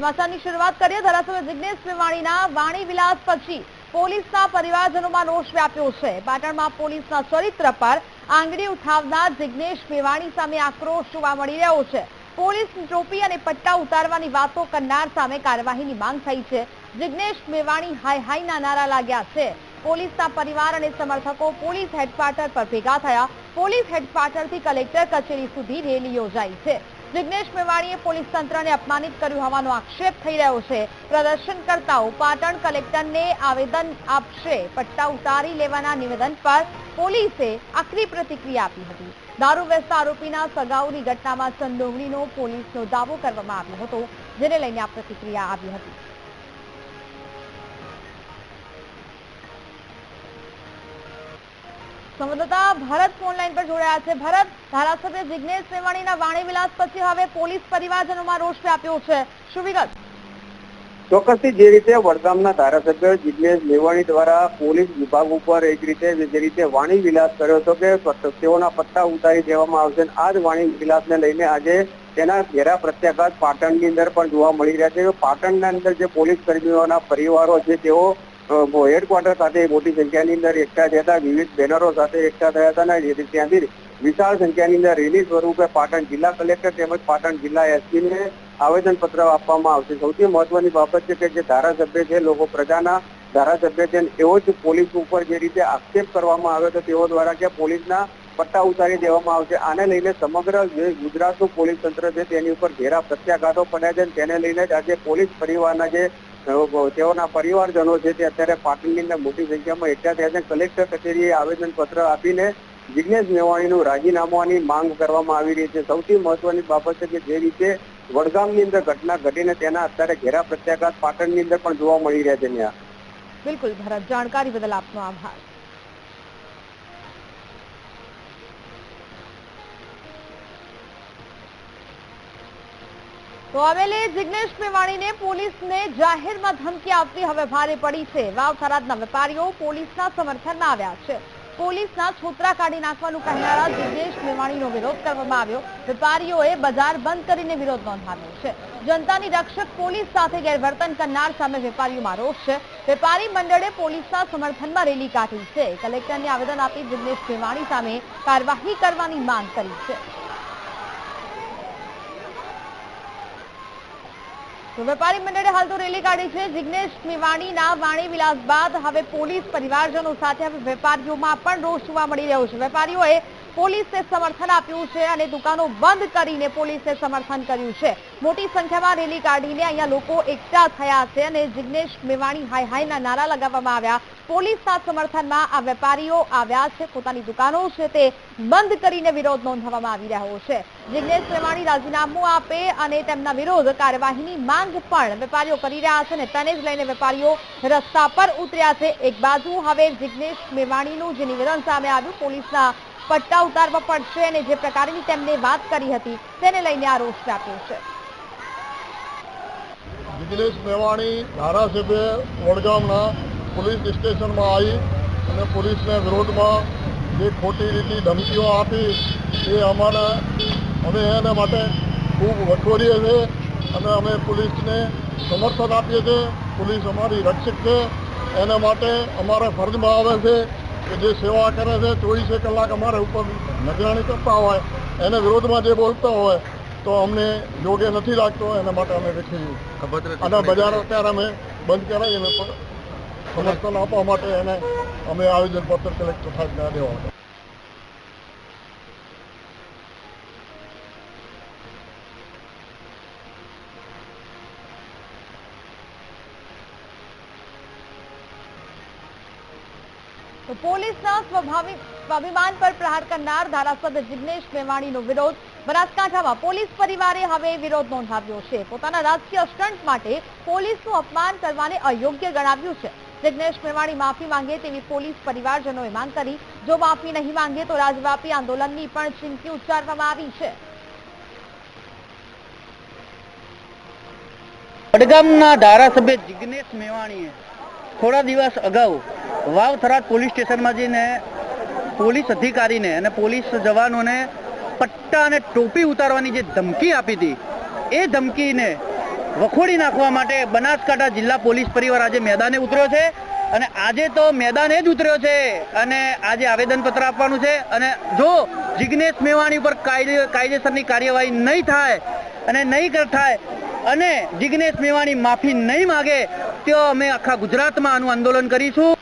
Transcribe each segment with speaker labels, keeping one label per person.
Speaker 1: સમાચારની શરૂઆત કરીએ. ધારાસભ્ય જિગ્નેશ મેવાણીના વાણી વિલાસ પછી પોલીસના પરિવારજનોમાં રોષ વ્યાપ્યો છે. પાટણમાં પોલીસના ચરિત્ર પર આંગળી ઉઠાવનાર જિગ્નેશ મેવાણી સામે આક્રોશ જોવા મળી રહ્યો છે. પોલીસ ટોપી અને પટ્ટા ઉતારવાની વાતો કરનાર સામે કાર્યવાહીની માંગ થઈ છે. જિગ્નેશ મેવાણી હાય હાયના નારા લાગ્યા છે. પોલીસના પરિવાર અને સમર્થકો પોલીસ હેડક્વાર્ટર પર ભેગા થયા. પોલીસ હેડક્વાર્ટરથી કલેક્ટર કચેરી સુધી રેલી યોજાઈ છે. જિગ્નેશ મેવાણીએ પોલીસ તંત્રને અપમાનિત કર્યું હોવાનો આક્ષેપ થઈ રહ્યો છે. પ્રદર્શનકર્તાઓ, પાટણ કલેક્ટરને આવેદન આપશે. પટ્ટા ઉતારી લેવાના નિવેદન પર પોલીસે આકરી પ્રતિક્રિયા આપી હતી. દારૂ વેચતા આરોપીના સગાઉની ઘટનામાં સંડોવણીનો પોલીસનો દાવો કરવામાં આવ્યો હતો, જેને લઈને આ પ્રતિક્રિયા આવી હતી. સંવાદદાતા ભારત ફોનલાઈન પર જોડાયા છે. ભારત, ધારાસભ્ય જિજ્ઞેશ મેવાણીના વાણી વિલાસ પછી હવે પોલીસ પરિવારજનોમાં રોષ વ્યાપ્યો છે. શું વિગત?
Speaker 2: ચોક્કસથી જે રીતે વડગામના ધારાસભ્ય જિજ્ઞેશ મેવાણી દ્વારા પોલીસ વિભાગ ઉપર એક રીતે જે રીતે વાણી વિલાસ કર્યો હતો કે તેઓના પત્તા ઉતારી દેવામાં આવશે આ જ વાણી વિલાસને લઈને આજે તેના ઘેરા પ્રત્યાઘાત પાટણની અંદર પણ જોવા મળી રહ્યા છે. પાટણના અંદર જે પોલીસ કર્મીઓના પરિવારો છે, તેઓ હેડક્વાર્ટર સાથે મોટી સંખ્યાની અંદર એકઠા થયા વિવિધ બેનરો સાથે એકઠા થયા હતા અને ત્યાંથી વિશાળ સંખ્યાની અંદર રેલી સ્વરૂપે પાટણ જિલ્લા કલેક્ટર તેમજ પાટણ જિલ્લા એસપીને આવેદન પત્ર આપવામાં આવશે. સૌથી મહત્વની બાબત છે કે જે ધારાસભ્ય છે, લોકો પ્રજાના ધારાસભ્ય છે એવો જ પોલીસ ઉપર જે રીતે આક્ષેપ કરવામાં આવ્યો હતો, તેઓ દ્વારા કે પોલીસના પટ્ટા ઉતારી દેવામાં આવશે. આને લઈને સમગ્ર જે ગુજરાતનું પોલીસ તંત્ર છે તેની ઉપર ઘેરા પ્રત્યાઘાતો પડ્યા છે તેને લઈને આજે પોલીસ પરિવારના જે તેઓના પરિવારજનો છે તે અત્યારે પાટણની અંદર મોટી સંખ્યામાં એકઠા થયા છે. કલેક્ટર કચેરીએ આવેદન પત્ર આપીને જિજ્ઞેશ મેવાણીનું રાજીનામાની માંગ કરવામાં આવી રહી છે. સૌથી મહત્વની બાબત છે કે જે રીતે વડગામની અંદર ઘટના ઘટીને તેના અત્યારે ઘેરા પ્રત્યાઘાત પાટણની અંદર પણ જોવા મળી રહ્યા છે ત્યાં.
Speaker 1: બિલકુલ, ભરત. જાણકારી બદલ આપનો આભાર. તો આવેલે જિગ્નેશ મેવાણીને પોલીસને જાહેરમાં ધમકી આપવી હવે ભારે પડી છે. વાવ થરાદના વેપારીઓ પોલીસના સમર્થનમાં આવ્યા છે. પોલીસના છોતરા કાઢી નાખવાનું કહેનારા જિગ્નેશ મેવાણીનો વિરોધ કરવામાં આવ્યો. વેપારીઓએ બજાર બંધ કરીને વિરોધ નોંધાવ્યો છે. જનતાની રક્ષક પોલીસ સાથે ગેરવર્તન કરનાર સામે વેપારીઓમાં રોષ છે. વેપારી મંડળે પોલીસના સમર્થનમાં રેલી કાઢી છે. કલેક્ટરને આવેદન આપી જિગ્નેશ મેવાણી સામે કાર્યવાહી કરવાની માંગ કરી છે. તો વેપારી મંડળે હાલ તો રેલી કાઢી છે. જિગ્નેશ મેવાણીના વાણી વિલાસ બાદ હવે પોલીસ પરિવારજનો સાથે હવે વેપારીઓમાં પણ રોષ જોવા મળી રહ્યો છે. વેપારીઓએ પોલીસને સમર્થન આપ્યું છે અને દુકાનો બંધ કરીને પોલીસને સમર્થન કર્યું છે. મોટી સંખ્યામાં રેલી કાઢીને અહીંયા લોકો એકઠા થયા છે અને જિગ્નેશ મેવાણી હાય હાયના નારા લગાવવામાં આવ્યા. પોલીસના સમર્થનમાં આ વેપારીઓ આવ્યા છે. પોતાની દુકાનો છે તે બંધ કરીને વિરોધ નોંધવામાં આવી રહ્યો છે. જિગ્નેશ મેવાણી રાજીનામું આપે અને તેમના વિરોધ કાર્યવાહીની માંગ પણ વેપારીઓ કરી રહ્યા છે અને તેને જ લઈને વેપારીઓ રસ્તા પર ઉતર્યા છે. એક બાજુ હવે જિગ્નેશ મેવાણીનું જે નિવેદન સામે આવ્યું, પોલીસના પટ્ટા ઉતારવા પડશે અને જે પ્રકારની તેમને વાત કરી હતી, તેને લઈને આ રોષ વ્યાપ્યો છે.
Speaker 3: જિગ્નેશ મેવાણી ધારાસભ્ય વડગામના પોલીસ સ્ટેશનમાં આવી અને પોલીસના વિરોધમાં જે ખોટી રીતે ધમકીઓ આપી, એ અમારે, અમે એના માટે ખૂબ વખોરીએ છીએ અને અમે પોલીસને સમર્થન આપીએ છીએ. પોલીસ અમારી રક્ષક છે. એના માટે અમારા ફરજમાં આવે છે. કે જે સેવા કરે છે ચોવીસે કલાક અમારા ઉપર નજરાણી કરતા હોય એને વિરોધમાં જે બોલતા હોય તો અમને યોગ્ય નથી લાગતો એના માટે અમે દેખીએ અને બજાર અત્યારે અમે બંધ કરાવીને સમર્થન આપવા માટે એને અમે આવેદનપત્ર કલેક્ટર સાહેબને દેવા
Speaker 1: પોલીસના સ્વાભિમાન પર પ્રહાર કરનાર ધારાસભ્ય જિગ્નેશ મેવાણીનો વિરોધ. બનાસકાંઠામાં પોલીસ પરિવારે હવે વિરોધ નોંધાવ્યો છે. પોતાના રાજકીય સ્ટન્ટ માટે પોલીસનું અપમાન કરવાને અયોગ્ય ગણાવ્યું છે. જિગ્નેશ મેવાણી માફી માંગે તેવી પોલીસ પરિવારજનોએ માંગ કરી. જો માફી નહીં માંગે તો રાજવ્યાપી આંદોલનની પણ ચીમકી ઉચ્ચારવામાં આવી છે.
Speaker 4: વડગામના ધારાસભ્ય જિગ્નેશ મેવાણીએ થોડા દિવસ અગાઉ વાવ થરાદ પોલીસ સ્ટેશનમાં જઈને પોલીસ અધિકારીને અને પોલીસ જવાનોને પટ્ટા અને ટોપી ઉતારવાની જે ધમકી આપી હતી, એ ધમકીને વખોડી નાખવા માટે બનાસકાંઠા જિલ્લા પોલીસ પરિવાર આજે મેદાને ઉતર્યો છે અને આજે તો મેદાને જ ઉતર્યો છે અને આજે આવેદનપત્ર આપવાનું છે અને જો જિગ્નેશ મેવાણી ઉપર કાયદે, કાયદેસરની કાર્યવાહી નહીં થાય અને નહીં થાય અને જિગ્નેશ મેવાણી માફી નહીં માગે, તો અમે આખા ગુજરાતમાં આનું આંદોલન કરીશું.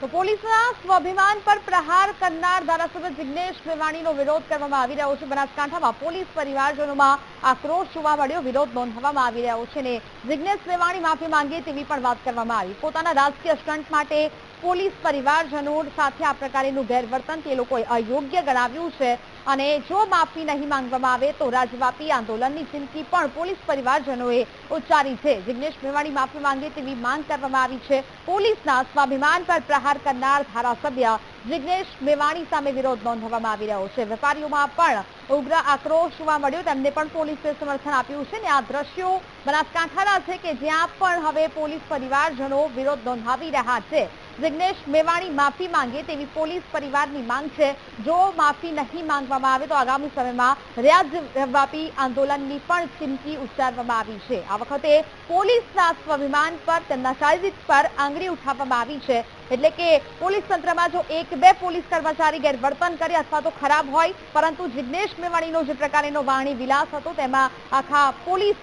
Speaker 1: સ્વાભિમાન પર પ્રહાર કરનાર ધારાસભ્ય જિગ્નેશ મેવાણીનો વિરોધ કરવામાં આવી રહ્યો છે. બનાસકાંઠામાં પોલીસ પરિવારજનોમાં આક્રોશ જોવા મળ્યો. વિરોધ નોંધવામાં આવી રહ્યો છે ને જિગ્નેશ મેવાણી માફી માંગે તેવી પણ વાત કરવામાં આવી. પોતાના રાજકીય સ્ટન્ટ માટે પોલીસ પરિવારજનો સાથે આ પ્રકારેનું ગેરવર્તન તે લોકોએ અયોગ્ય ગણાવ્યું છે. અને જો માફી નહીં માંગવામાં આવે તો રાજ્યવ્યાપી આંદોલનની ચીમકી પણ પોલીસ પરિવારજનોએ ઉચ્ચારી છે. જિગ્નેશ મેવાણી માફી માંગે તેવી માંગ કરવામાં આવી છે. પોલીસના સ્વાભિમાન પર પ્રહાર કરનાર ધારાસભ્ય જિગ્નેશ મેવાણી સામે વિરોધ નોંધવામાં આવી રહ્યો છે. વેપારીઓમાં પણ ઉગ્ર આક્રોશ જોવા મળ્યો. તેમને પણ પોલીસે સમર્થન આપ્યું છે ને આ દ્રશ્યો બનાસકાંઠાના છે કે જ્યાં પણ હવે પોલીસ પરિવારજનો વિરોધ નોંધાવી રહ્યા છે. જિગ્નેશ મેવાણી માફી માંગે તેવી પોલીસ પરિવારની માંગ છે. જો માફી નહીં માંગવામાં આવે તો આગામી સમયમાં રાજ્યવ્યાપી આંદોલનની પણ ચીમકી ઉચ્ચારવામાં આવી છે. આ વખતે પોલીસના સ્વાભિમાન પર તેમના શારીરિક પર આંગળી ઉઠાવવામાં આવી છે. એટલે કે પોલીસ તંત્રમાં જો એક બે પોલીસ કર્મચારી ગેરવર્તન કરે અથવા તો ખરાબ હોય, પરંતુ જિજ્ઞેશ મેવાણીનો જે પ્રકારેનો વાણી વિલાસ હતો, તેમાં આખા પોલીસ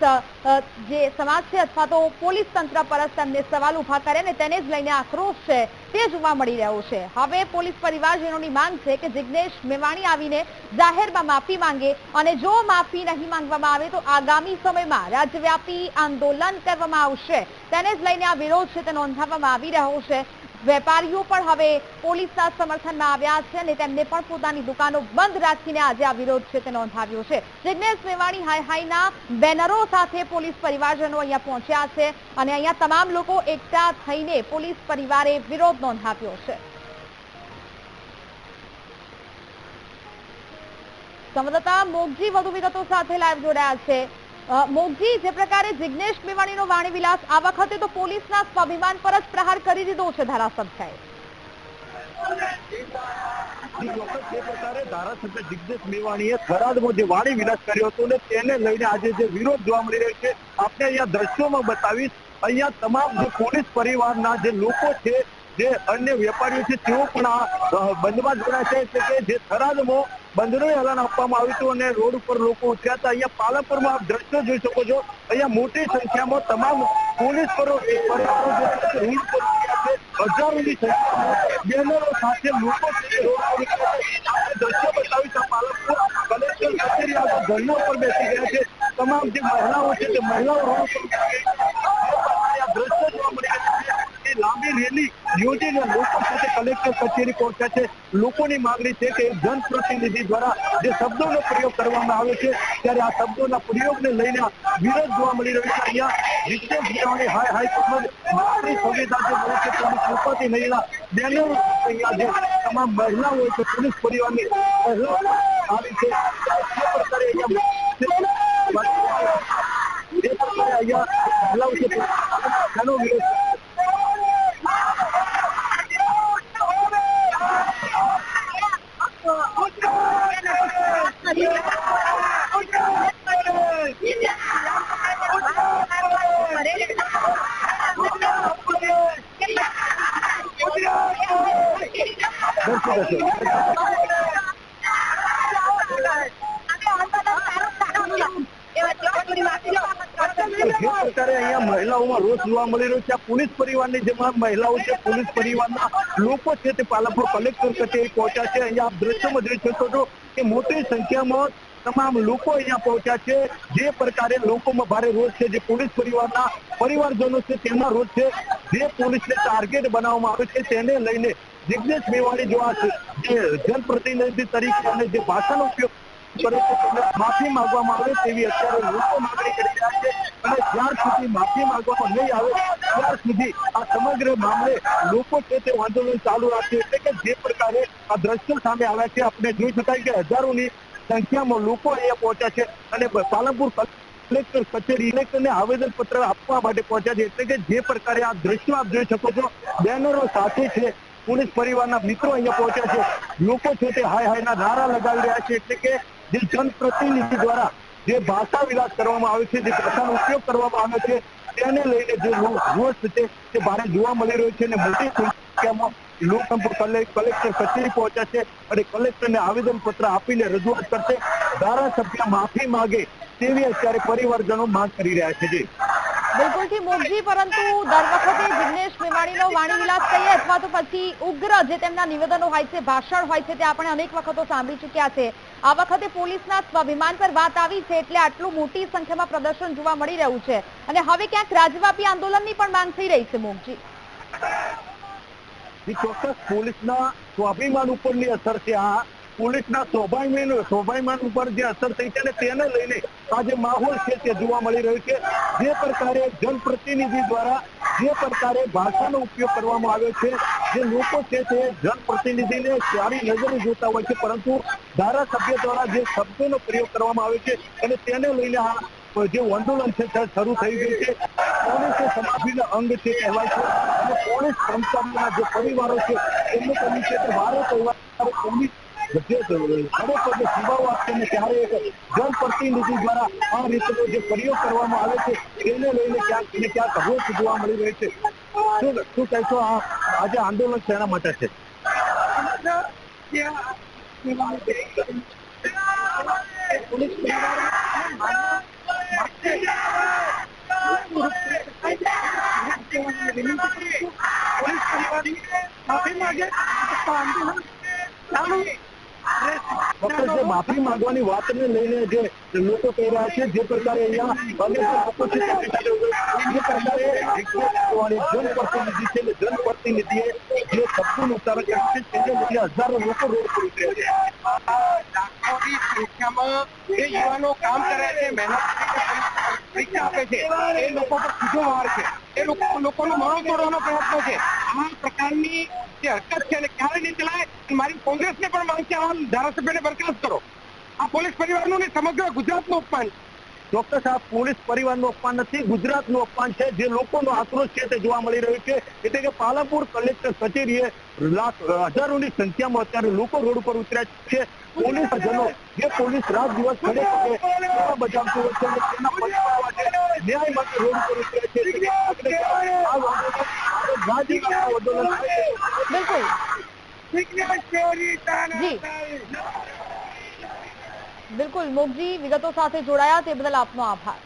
Speaker 1: જે સમાજ છે અથવા તો પોલીસ તંત્ર પર તેમને સવાલ ઊભા કરે અને તેને જ લઈને આક્રોશ છે, તે જોવા મળી રહ્યો છે. હવે પોલીસ પરિવારજનોની માંગ છે કે જિગ્નેશ મેવાણી આવીને જાહેરમાં માફી માંગે અને જો માફી નહીં માંગવામાં આવે તો આગામી સમયમાં રાજ્યવ્યાપી આંદોલન કરવામાં આવશે. તેને જ લઈને આ વિરોધ છે તે નોંધાવવામાં આવી રહ્યો છે. વેપારીઓ પણ હવે પોલીસના સમર્થનમાં આવ્યા છે અને તેમને પણ પોતાની દુકાનો બંધ રાખીને આજે આ વિરોધ છે તે નોંધાવ્યો છે. જિજ્ઞેશ મેવાણી હાઈ હાઈના બેનરો સાથે પોલીસ પરિવારજનો અહીંયા પહોંચ્યા છે અને અહીંયા તમામ લોકો એકઠા થઈને પોલીસ પરિવારે વિરોધ નોંધાવ્યો છે. સંવાદદાતા મોગજી વધુ વિગતો સાથે લાઈવ જોડાયા છે. મોગજી જે પ્રકારે જિગ્નેશ મેવાણીનો વાણી વિલાસ આ વખતે તો પોલીસના સ્વાભિમાન પર જ પ્રહાર કરી દીધો છે
Speaker 5: ધારાસભ્ય તેને લઈને આજે જે વિરોધ જોવા મળી રહ્યો છે આપણે અહીંયા દ્રશ્યોમાં બતાવીશ, અહીંયા તમામ જે પોલીસ પરિવારના જે લોકો છે, જે અન્ય વેપારીઓ છે, તેઓ પણ આ બંધમાં જોડાયા છે કે જે થરાદમાં બંધનું એલાન આપવામાં આવ્યું હતું અને રોડ ઉપર લોકો ઉતર્યા હતા. અહીંયા પાલનપુરમાં આપ દ્રશ્યો જોઈ શકો છો. અહીંયા મોટી સંખ્યામાં તમામ પોલીસ પરો- હજારોની સંખ્યામાં બેનરો સાથે લોકો દ્રશ્યો બતાવી છે પાલનપુર કલેક્ટર કચેરી આગળ ધરણા પર બેસી ગયા છે. તમામ જે મહિલાઓ છે તે મહિલાઓ રોડ પર ઉતરી ગઈ છે આ દ્રશ્યો જોવા મળી રહ્યા એ લાંબી રેલી યોજીને લોકો સાથે કલેક્ટર કચેરી પહોંચ્યા છે. લોકોની માંગણી છે કે જનપ્રતિનિધિ દ્વારા જે શબ્દોનો પ્રયોગ કરવામાં આવ્યો છે, ત્યારે આ શબ્દોના પ્રયોગને લઈને વિરોધ જોવા મળી રહ્યો છે. અહીંયા વિશેષ વિચારણી હાઈ હાઈકોર્ટમાં નાગરિક સંવિધાન જે મળે છે તેની કૃપાથી મહિલા બેનરો અહીંયા જે તમામ મહિલાઓ છે, પોલીસ પરિવારની આવી છે. અહીંયા અહીંયા મહિલાઓ છે, તેનો વિરોધ પ્રકારે છે આ પોલીસ છે જોઈ શકો છો કે મોટી સંખ્યામાં તમામ લોકો અહીંયા પહોંચ્યા છે જે પ્રકારે લોકોમાં ભારે રોષ છે જે પોલીસ પરિવારના પરિવારજનો છે તેમાં રોષ છે જે પોલીસને ટાર્ગેટ બનાવવામાં આવે છે તેને લઈને જિગ્નેશ મેવાણી જો આ જે જનપ્રતિનિધિ તરીકે અને જે ભાષાનો ઉપયોગ માફી માંગવામાં આવે તેવી અત્યારે લોકો માંગણી કરી રહ્યા છે. અને જ્યાં સુધી માફી માંગવામાં નહીં આવે ત્યાં સુધી આ સમગ્ર મામલે લોકો છે તે આંદોલન ચાલુ રાખશે એટલે કે જે પ્રકારે આ દ્રશ્યો સામે આવ્યા છે, આપણે જોઈ શકાય કે હજારોની સંખ્યામાં લોકો અહીંયા પહોંચ્યા છે અને પાલનપુર કલેક્ટર કચેરી કલેક્ટરને આવેદન પત્ર આપવા માટે પહોંચ્યા છે. એટલે કે જે પ્રકારે આ દ્રશ્યો આપ જોઈ શકો છો, બેનરો સાથે છે પોલીસ પરિવારના મિત્રો અહીંયા પહોંચ્યા છે. લોકો છે તે હાય હાયના નારા લગાવી રહ્યા છે એટલે કે જે જનપ્રતિનિધિ દ્વારા જે ભાષા વિલાસ કરવામાં આવે છે, જે ભાષાનો ઉપયોગ કરવામાં આવે છે, તેને લઈને જે રોષ છે તે ભારે જોવા મળી રહ્યો છે અને મોટી સંખ્યામાં લોકતંત્ર કલેક્ટર કચેરી પહોંચ્યા છે અને કલેક્ટરને આવેદન પત્ર આપીને રજૂઆત કરશે. ધારાસભ્ય માફી માગે તેવી અત્યારે પરિવારજનો માંગ કરી રહ્યા છે. જી
Speaker 1: બિલકુલથી મોગજી, પરંતુ દર વખતે જિગ્નેશ મેવાણીનો વાણી વિલાસ કહીએ અથવા તો પછી ઉગ્ર જે તેમના નિવેદનો હોય છે, ભાષણ હોય છે, તે આપણે અનેક વખતો સાંભળી ચૂક્યા છે. આ વખતે પોલીસના સ્વાભિમાન પર વાત આવી છે, એટલે આટલું મોટી સંખ્યામાં પ્રદર્શન જોવા મળી રહ્યું છે. અને હવે ક્યાંક રાજ્યવ્યાપી આંદોલનની પણ માંગ થઈ રહી છે, મોગજી.
Speaker 5: ચોક્કસ પોલીસના સ્વાભિમાન ઉપરની અસર છે આ. પોલીસના સ્વાભિમાન સ્વાભિમાન ઉપર જે અસર થઈ છે અને તેને લઈને આ જે માહોલ છે તે જોવા મળી રહ્યો છે. જે પ્રકારે જનપ્રતિનિધિ દ્વારા જે પ્રકારે ભાષાનો ઉપયોગ કરવામાં આવ્યો છે, જે લોકો છે તે જનપ્રતિનિધિને સારી નજરે જોતા હોય છે, પરંતુ ધારાસભ્ય દ્વારા જે શબ્દોનો પ્રયોગ કરવામાં આવ્યો છે અને તેને લઈને આ જે આંદોલન છે તે શરૂ થઈ ગયું છે. પોલીસ એ અંગ છે કહેવાય છે. અને પોલીસ સંસ્થાના જે પરિવારો છે, એમનું કહ્યું છે કે મારો પરિવાર પોલીસ જે ખરેખર જે સેવાઓ આપશે ને ત્યારે એક જનપ્રતિનિધિ દ્વારા આ રીતનો જે પ્રયોગ કરવામાં આવે છે તેને લઈને ક્યાંક ને ક્યાંક રોષ જોવા મળી રહ્યો છે શું શું કહેશો આ આજે આંદોલન શેના માટે છે? ફક્ત માફી માંગવાની વાતને લઈને જે લોકો કહી રહ્યા છે, જે પ્રકારે અહીંયા જનપ્રતિનિધિ છે જનપ્રતિનિધિએ જે શબ્દોનું ઉચ્ચારણ કર્યું છે, તેને લઈને હજારો લોકો રોડ પર ઉતર્યા છે.
Speaker 6: કામ કરે મહેનત આપે એ લોકો પર સીધો વાર છે. એ લોકો લોકોનો મનો તોડવાનો પ્રયત્ન છે. આ પ્રકારની જે હરકત છે એને ક્યારે નહીં ચલાય મારી કોંગ્રેસને પણ માંગ છે ધારાસભ્યને બરખાસ્ત કરો. આ પોલીસ પરિવારનું ને સમગ્ર ગુજરાતનું અપમાન.
Speaker 5: ડોક્ટર સાહેબ પોલીસ પરિવારનું અપમાન નથી ગુજરાતનું અપમાન છે. જે લોકોનો આક્રોશ છે તે જોવા મળી રહ્યો છે. એટલે કે પાલનપુર કલેક્ટર કચેરીએ લાખ હજારોની સંખ્યામાં અત્યારે લોકો રોડ ઉપર ઉતર્યા છે. પોલીસ જનો જે પોલીસ રાત દિવસ ખડે પગે તેના બજાવતું હોય છે તેના પરિવાર ન્યાય માટે રોડ ઉપર ઉતર્યા છે.
Speaker 1: બિલકુલ. બિલકુલ મોગજી વિગતો સાથે જોડાયા તે બદલ આપનો આભાર.